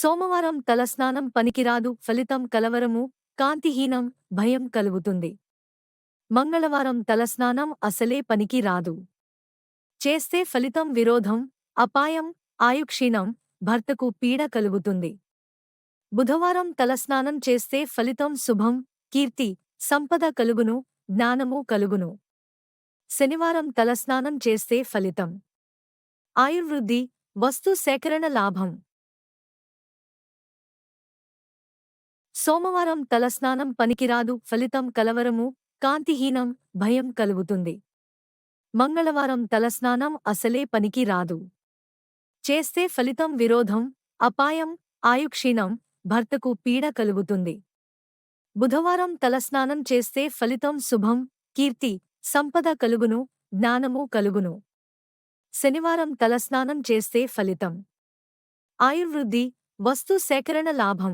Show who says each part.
Speaker 1: సోమవారం తలస్నానం పనికిరాదు ఫలితం కలవరము కాంతిహీనం భయం కలుగుతుంది. మంగళవారం తలస్నానం అసలే పనికి రాదు చేస్తే ఫలితం విరోధం అపాయం ఆయుక్షీణం భర్తకు పీడ కలుగుతుంది. బుధవారం తలస్నానం చేస్తే ఫలితం శుభం కీర్తి సంపద కలుగును జ్ఞానము కలుగును. శనివారం తలస్నానం చేస్తే ఫలితం. ఆయుర్వృద్ధి వస్తు సేకరణ లాభం. సోమవారం తలస్నానం పనికిరాదు ఫలితం కలవరము కాంతిహీనం భయం కలుగుతుంది. మంగళవారం తలస్నానం అసలే పనికి రాదు చేస్తే ఫలితం విరోధం అపాయం ఆయుక్షీణం భర్తకు పీడ కలుగుతుంది. బుధవారం తలస్నానం చేస్తే ఫలితం శుభం కీర్తి సంపద కలుగును జ్ఞానము కలుగును. శనివారం తలస్నానం చేస్తే ఫలితం. ఆయుర్వృద్ధి వస్తు సేకరణ లాభం.